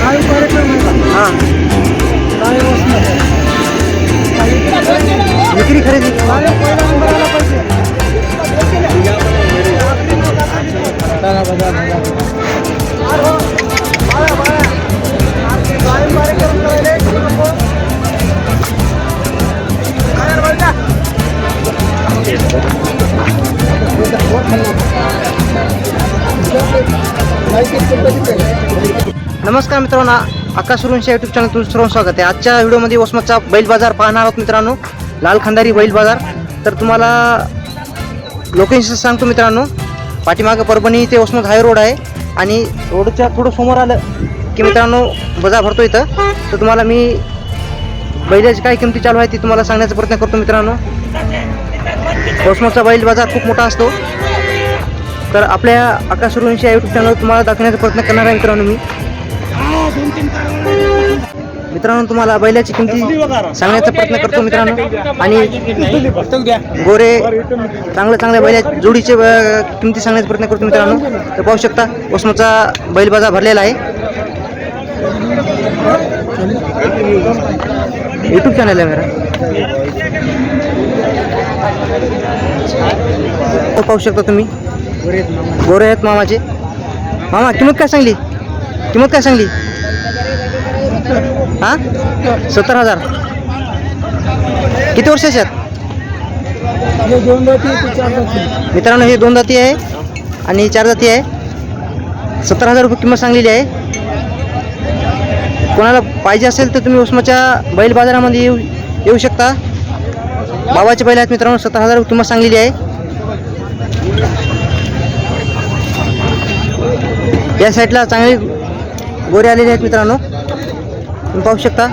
काही कार्यक्रम हां. काय वस्तू विक्री खरेदी. नमस्कार मित्रांनो आकाश सुरुंशी युट्यूब चॅनल तुमचं सर्व स्वागत आहे. आजच्या व्हिडिओमध्ये वसमतचा बैल बाजार पाहणार आहोत मित्रांनो लाल खंदारी बैल बाजार. तर तुम्हाला लोकेशन सांगतो मित्रांनो पाठीमागं परभणी ते वसमत हाय रोड आहे. आणि रोडच्या थोडं समोर आलं की मित्रांनो बाजार भरतो इथं. तर तुम्हाला मी बैलाची काय किमती चालू आहे ती तुम्हाला सांगण्याचा प्रयत्न करतो मित्रांनो. वसमतचा बैल बाजार खूप मोठा असतो. तर आपल्या आकाश सुरुंशी या यूट्यूब चॅनलवर तुम्हाला दाखवण्याचा प्रयत्न करणार आहे मित्रांनो मी. मित्रांनो तुम्हाला बैलाची किमती सांगण्याचा प्रयत्न करतो मित्रांनो. आणि गोरे चांगल्या चांगल्या बैला जोडीचे किमती सांगण्याचा प्रयत्न करतो मित्रांनो. तर पाहू शकता ओसमोचा बैल बाजार भरलेला आहे. यूट्यूब चॅनल आहे मेरा. तो पाहू शकता तुम्ही. गोरे आहेत मामाचे. मामा किंमत काय सांगली? किंमत काय सांगली? हा? सत्तर हजार. किती वर्षाचे आहेत? मित्रांनो हे दोन जाती आहे आणि चार जाती आहे. सत्तर हजार रुपये किंमत सांगलेली आहे. कोणाला पाहिजे असेल तर तुम्ही उस्माच्या बैल बाजारामध्ये येऊ येऊ शकता. बाबाचे बैल आहेत मित्रांनो सत्तर हजार रुपये किंमत सांगलेली आहे. या साईडला चांगले गोरे आलेले आहेत मित्रांनो. तुम्ही पाहू शकता.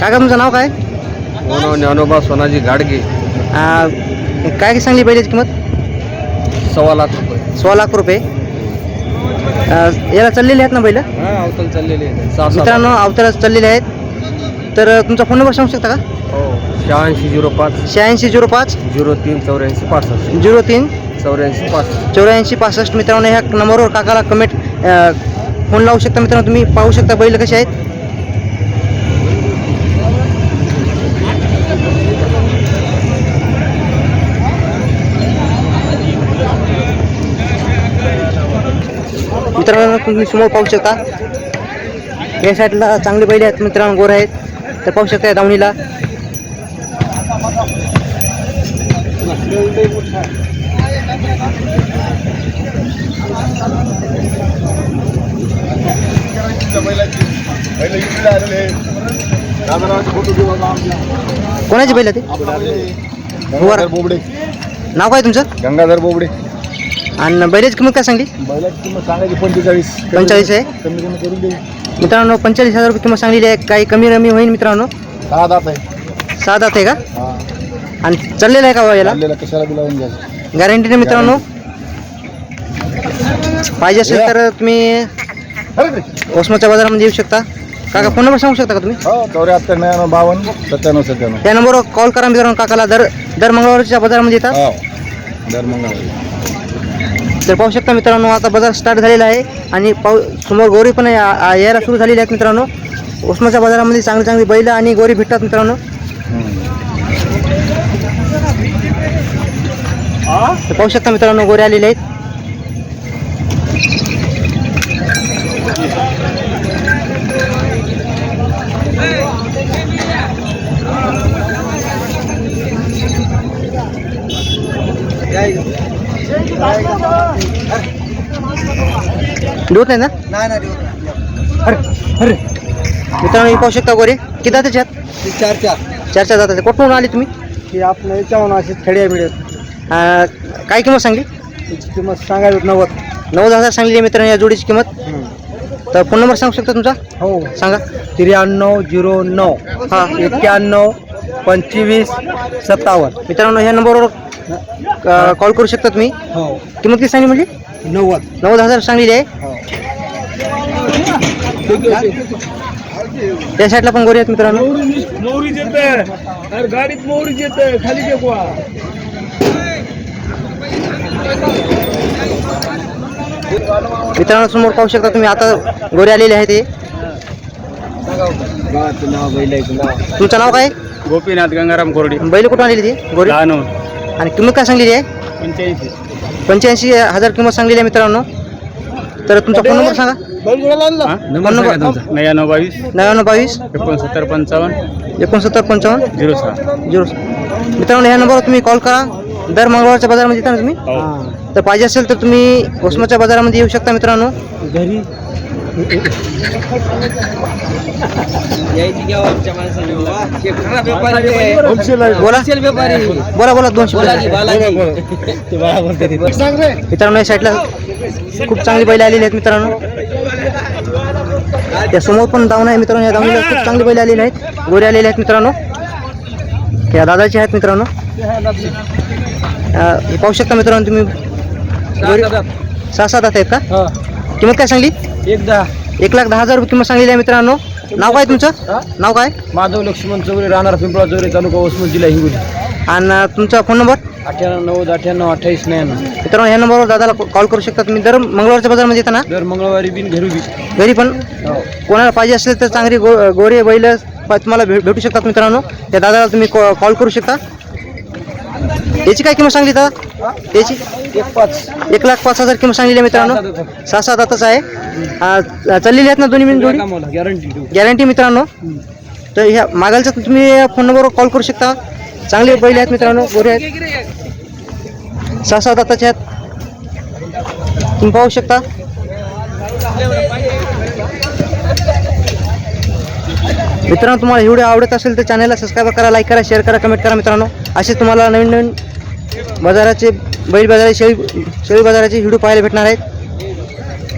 काका तुमचं नाव काय? मोनो ज्ञानोबा सोनाजी गाडगे. काय सांगली बैलाची किंमत? सव्वा लाख रुपये. सोळा लाख रुपये. याला चाललेले आहेत ना बैल? हा अवतल चाललेले मित्रांनो अवतारा चाललेले आहेत. तर तुमचा फोन नंबर सांगू शकता का? हो शहाऐंशी झिरो पाच. शहाऐंशी झिरो पाच. झिरो तीन चौऱ्याऐंशी पासष्ट. झिरो तीन. चौऱ्याऐंशी पासष्ट. चौऱ्याऐंशी पासष्ट. मित्रांनो ह्या नंबरवर काकाला कमेंट फोन लावू शकता मित्रांनो तुम्ही पाहू शकता बैल कसे आहेत. मित्रांनो तुम्ही समोर पाहू शकता. या साईडला चांगले बैल आहेत मित्रांनो गोर आहेत. तर पाहू शकता या दावणीला कोणाचे बैल ते? बोबडे. नाव काय तुमचं? गंगाधर बोबडे. आणि बैलाची किंमत काय सांगली? बैलाची किंमत सांगायची पंचेचाळीस. पंचेचाळीस आहे? कमी कमी करून देऊ. मित्रांनो पंचेचाळीस हजार रुपये किंमत सांगलेली आहे. काही कमी रमी होईल मित्रांनो. सहा दात आहे. सहा दात आहे का? हा. आणि चाललेलं आहे का बा याला? चाललेला कशाला घ्यायचं. गॅरंटीने मित्रांनो. पाहिजे असेल तर तुम्ही अरे बाजारामध्ये येऊ शकता. काका फोन नंबर सांगू शकता का तुम्ही? हो चौऱ्याहत्तर नव्याण्णव बावन्न सत्त्याण्णव सत्त्याण्णव. त्या नंबरवर कॉल करा मित्रांनो. काकाला दर दर मंगळवारच्या बाजारामध्ये येतात हो. दर मंगळवारी. तर पाहू शकता मित्रांनो आता बाजार स्टार्ट झालेला आहे आणि पाऊ समोर गोरी पण यायला सुरू झालेली आहेत मित्रांनो. उष्माच्या बाजारामध्ये चांगली चांगली बैल आणि गोरी भेटतात मित्रांनो. तर पाहू शकता मित्रांनो गोरे आलेले आहेत. देत नाही ना? अरे अरे. मित्रांनो पाहू शकता गोरे. किती आहेत चार चार. चार चार दाताचे कुठून आले तुम्ही? की आपलं याच्यावर असे खेड्या मिळत काय किंमत सांगली? त्याची किंमत सांगायला नव्वद. नव्वद हजार सांगली आहे मित्रांनो या जोडीची किंमत. तर फोन नंबर सांगू शकता तुमचा? हो. सांगा. त्र्याण्णव झिरो नऊ. हां. एक्क्याण्णव पंचवीस सत्तावन्न. मित्रांनो ह्या नंबरवर कॉल करू शकता तुम्ही हो. किंमत किती सांगली म्हणजे नव्वद. नव्वद हज़ार सांगलेली आहे. त्या साईडला पण गोरी आहेत मित्रांनो येते गाडीत येते खाली मित्रांनो समोर पाहू शकता तुम्ही आता गोरे आलेले आहे ते. तुमचं नाव काय? गोपीनाथ गंगाराम कोरडे. बैल कुठून आलेली ती? गोरी? आणि किंमत काय सांगलेली आहे? पंच्याऐंशी. पंच्याऐंशी हजार किंमत सांगलेली आहे मित्रांनो. तर तुमचा फोन नंबर सांगा. नंबर सांगा तुमचा. नव्याण्णव बावीस. नव्याण्णव बावीस. एकोणसत्तर पंचावन्न. एकोणसत्तर पंचावन्न. झिरो सहा. झिरो मित्रांनो ह्या नंबरवर तुम्ही कॉल करा. दर मंगळवारच्या बाजारामध्ये येता ना तुम्ही? हो. तर पाहिजे असेल तर तुम्ही वसमतच्या बाजारामध्ये येऊ शकता मित्रांनो. घरी. बोला. बोला दोनशे मित्रांनो या साईडला खूप चांगली बैल आलेली आहेत मित्रांनो. त्या समोर पण दावण आहे मित्रांनो. या दावणीला खूप चांगली बैल आलेली आहेत. गोरे आलेले आहेत मित्रांनो. या दादाचे आहेत मित्रांनो. पाहू शकता मित्रांनो तुम्ही. सहा सात आहेत का? किंमत काय सांगली? एकदा एक लाख दहा हजार रुपये किंमत सांगलेली आहे मित्रांनो. नाव काय तुमचं? नाव काय? माधव लक्ष्मण चौरे राहणार पिंपळा चौरे तालुका उस्मान जिल्हा हिंगोली. आणि तुमचा फोन नंबर? अठ्ठ्याण्णव नव्वद अठ्ठ्याण्णव अठ्ठावीस नव्याण्णव. मित्रांनो ह्या नंबरवर दादाला कॉल करू शकता तुम्ही. दर मंगळवारच्या बाजारामध्ये येता ना दर मंगळवारी बिन घरी घरी पण? कोणाला पाहिजे असेल तर चांगली गो गोरे बैल तुम्हाला भे भेटू शकतात मित्रांनो. त्या दादाला तुम्ही कॉ- कॉल करू शकता. याची काय किंमत सांगली दादा? याची? एक पाच. एक लाख पाच हजार किंमत सांगलेली आहे मित्रांनो. सहा सात आताच आहे. आ, चाललेली आहेत ना दोन्ही मिनिट जोडी? गॅरंटी गॅरंटी मित्रांनो. तर ह्या मागालचा तुम्ही फोन नंबरवर कॉल करू शकता. चांगले बैल आहेत मित्रांनो गोरे आहेत. सहा सात आताचे आहेत. तुम्ही पाहू शकता. मित्रांनो तुम्हाला व्हिडिओ आवडत असेल तर चॅनलला सबस्क्राईब करा लाईक करा शेअर करा कमेंट करा मित्रांनो. असे तुम्हाला नवीन नवीन बाजाराचे बैल बाजाराचे शेळी शेळी बाजाराचे व्हिडिओ पाहायला भेटणार आहेत.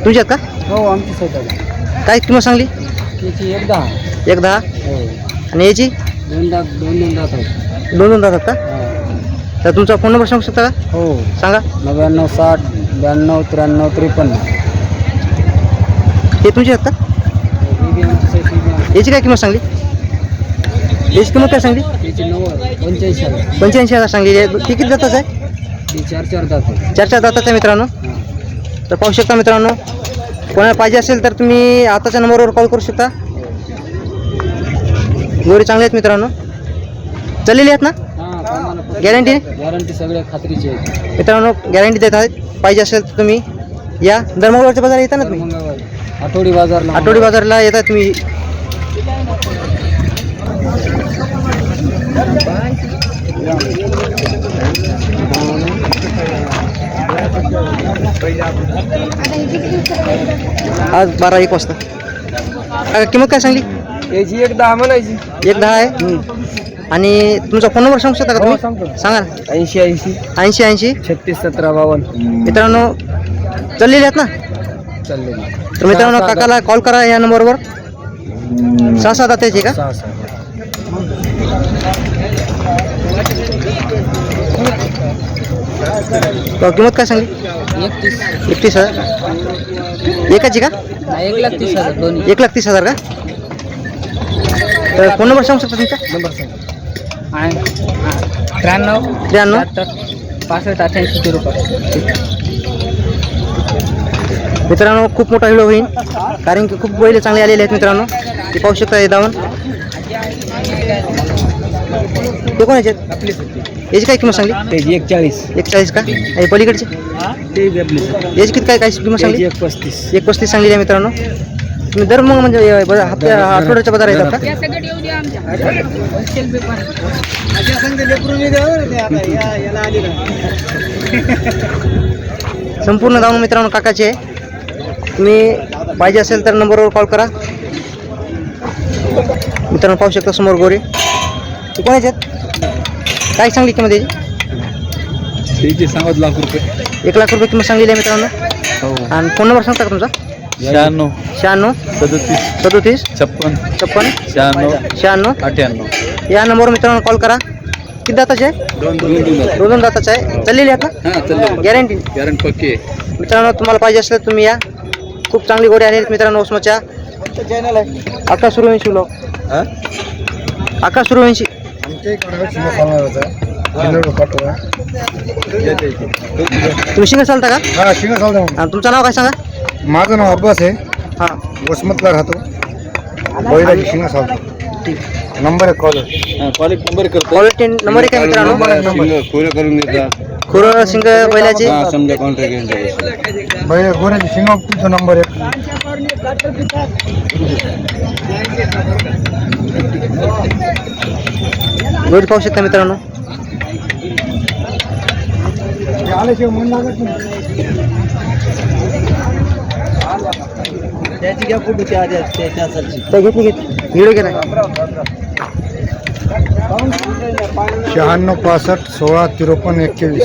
तुमच्यात का? हो आमची स्वतः काय किंमत सांगली? एक दहा. एक दहा? हो. आणि याची? दोन दात दोन दोन दात दोन दोन का? तर तुमचा फोन नंबर सांगू शकता का? हो. सांगा. नव्याण्णव साठ ब्याण्णव त्र्याण्णव त्रेपन्न. हे तुमचे आहेत का? याची काय किंमत सांगली? याची किंमत काय सांगली? त्याची नव्वद पंच्याऐंशी हजार. पंच्याऐंशी हजार सांगली. आहे ती किती जाताच आहे? ती चार चार दात चार चार आहे मित्रांनो. तर पाहू शकता मित्रांनो कोणाला पाहिजे असेल तर तुम्ही आताच्या नंबरवर कॉल करू शकता. गोरी चांगले आहेत मित्रांनो. चाललेली आहेत ना? गॅरंटी गॅरंटी सगळ्या खात्रीची आहे. मित्रांनो गॅरंटी देत आहेत. पाहिजे असेल तर तुम्ही या. धर्मगडच्या बाजार येता ना तुम्ही? मंगळवारी आठवडी बाजारला आठवडी बाजारला येतात तुम्ही. आज बारा एक वाजता. किंमत काय सांगली? याची एक दहा म्हणायची. एक दहा आहे? आणि तुमचा फोन नंबर सांगू शकता का हो, तुम्ही सांगतो. सांगा. ना ऐंशी ऐंशी. ऐंशी ऐंशी. छत्तीस सतरा बावन्न. मित्रांनो चाललेले आहेत ना? चालले तर मित्रांनो काकाला कॉल करा या नंबरवर सहा सात आताचे का? सहा सहा तर किंमत काय सांगली? एकतीस. एकतीस हजार? एकाची का? एक लाख तीस हजार दोन्ही. एक लाख तीस हजार का? तर फोन नंबर सांगू शकता तुमचा? नंबर सांग. त्र्याण्णव त्र्याण्णव. शहात्तर पासष्ट अठ्ठ्याऐंशी झिरो पाच मित्रांनो खूप मोठा व्हिडिओ होईल. कारण की खूप बैल चांगले आलेले आहेत मित्रांनो. ते पाहू शकता हे दावण ते आहेत आपली याची काय किंमत सांगली त्याची एक चाळीस एक चाळीस का आणि पलीकडचे ते आपली याची किती काय काय किंमत सांगली एक पस्तीस एक पस्तीस सांगली आहे मित्रांनो तुम्ही दर मग म्हणजे हप्त्या आठवड्याच्या बाजार येतात का संपूर्ण जाऊन मित्रांनो काकाचे आहे तुम्ही पाहिजे असेल तर नंबरवर कॉल करा मित्रांनो पाहू शकता समोर गोरे. ते कोणाचे आहेत काय सांगली किंमत याची? त्याचे सांगत लाख रुपये. एक लाख रुपये किंमत सांगलेली आहे मित्रांनो. हो. आणि फोन नंबर सांगता का तुमचा? शहाण्णव. शहाण्णव. सदतीस. सदोतीस. छप्पन. छप्पन. शहाण्णव. शहाण्णव. अठ्ठ्याण्णव. या नंबरवर मित्रांनो कॉल करा. किती दाताचे आहे? दोन दोन दोन दोन दोन दाताचे आहे. चाललेली आहेत ना? हा चालेल गॅरंटी गॅरंटी पक्की मित्रांनो तुम्हाला पाहिजे असलं तर तुम्ही या. खूप चांगली गोडी आहेत मित्रांनो ओसमाच्या चॅनल आहे. आकाश सूर्यवंशी लोक. आकाश सूर्यवंशी आमच्या इकडे पाठवा तुम्ही शिंग चालता का? हा शिंग चालतो आणि तुमचं नाव काय सांगा? माझं नाव अब्बास आहे. हां. वसमतला राहतो. बैलाची शिंग चालतो. ठीक. नंबर आहे कॉल कॉलेज नंबर करतो क्वालिटी नंबर एक आहे मित्रांनो. खोलं करून देतात खुरं शिंग बैलाचे? हा समजा कॉन्ट्रॅक्ट बैल गोऱ्याची शिंग तुमचा नंबर एक. गोडी पाहू शकता मित्रांनो. त्याची घ्या कुठे त्याच्या तर घेतली घेतली. व्हिडिओ केला शहाण्णव पासष्ट सोळा त्रेपन्न एकवीस.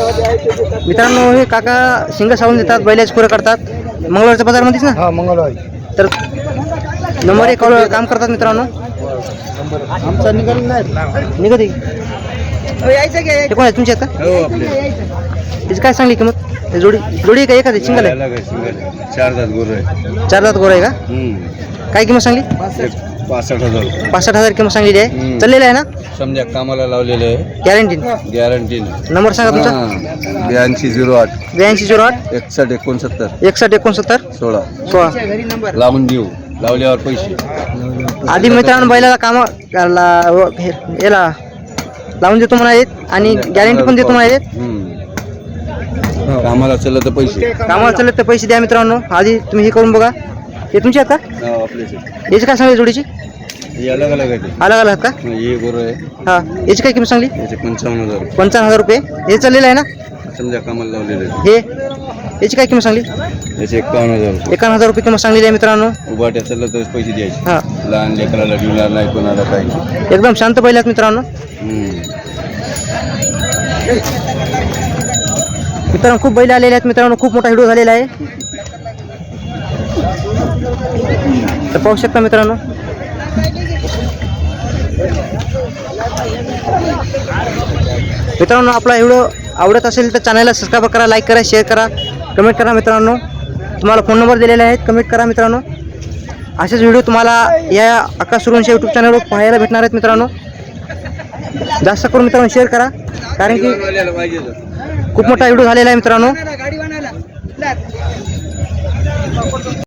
मित्रांनो हे काका शिंग सावून देतात बैलाचे खुरं करतात मंगळवारच्या बाजारमध्येच ना? हा मंगळवारी. तर नंबर एक कॉल काम करतात मित्रांनो. आमचा निघाल नाही. निघत हे कोण आहे तुमची आहेत का? हो आपले. त्याची काय सांगली किंमत? हे जोडी जोडी आहे का एखादी? सिंगल आहे? चार दात गोर आहे. चार दात गोर आहे का. काय किंमत सांगली? पासष्ट हजार. पासष्ट हजार किंमत सांगलेली आहे. चाललेलं आहे ना? समजा कामाला लावलेले आहे. गॅरंटी गॅरंटी नंबर सांगा तुमचा. ब्याऐंशी झिरो आठ. ब्याऐंशी झिरो आठ. एकसष्ट एकोणसत्तर. एकसष्ट एकोणसत्तर. सोळा. सोळा. लावून देऊ. लावल्यावर पैसे. आधी मित्रांनो बैलाला काम याला लावून देतो म्हणालेत आणि गॅरंटी पण देतो हम्म. कामाला चाललं तर पैसे. कामाला चालत तर पैसे द्या मित्रांनो. आधी तुम्ही हे करून बघा. हे तुमचे आहेत का? हो, आपलेच आहे. याची काय सांगली जोडीची? हे अलग अलग आहे ते. अलग अलग आहेत का? हे गोर आहे. हा. याची काय किंमत सांगली? याचे पंचावन्न हजार. रुपये. पंचावन्न हजार रुपये. हे चाललेलं आहे ना? समजा कामाला लावलेले आहे. हे? याची काय किंमत सांगली? याचे एकावन्न हजार रुपये. एकावन्न हजार रुपये किंमत सांगलेली आहे मित्रांनो. उभाट्या चाललं तर पैसे द्यायचे. हा. लहान लेकराला डिवणार नाही कोणाला काही. एकदम शांत बैल आहेत मित्रांनो. हम्म. मित्रांनो खूप बैल आलेले आहेत. मित्रांनो खूप मोठा व्हिडिओ झालेला आहे. तर पाहू शकता मित्रांनो. मित्रांनो आपला व्हिडिओ आवडत असेल तर चॅनलला सबस्क्राईब करा लाईक करा शेअर करा. कमेंट करा मित्रांनो. तुम्हाला फोन नंबर दिलेला आहेत. कमेंट करा मित्रांनो. असेच व्हिडिओ तुम्हाला या आकाश सुरूंच्या यूट्यूब चॅनलवर पाहायला भेटणार आहेत मित्रांनो. जास्त करून मित्रांनो शेअर करा. कारण की खूप मोठा व्हिडिओ झालेला आहे मित्रांनो.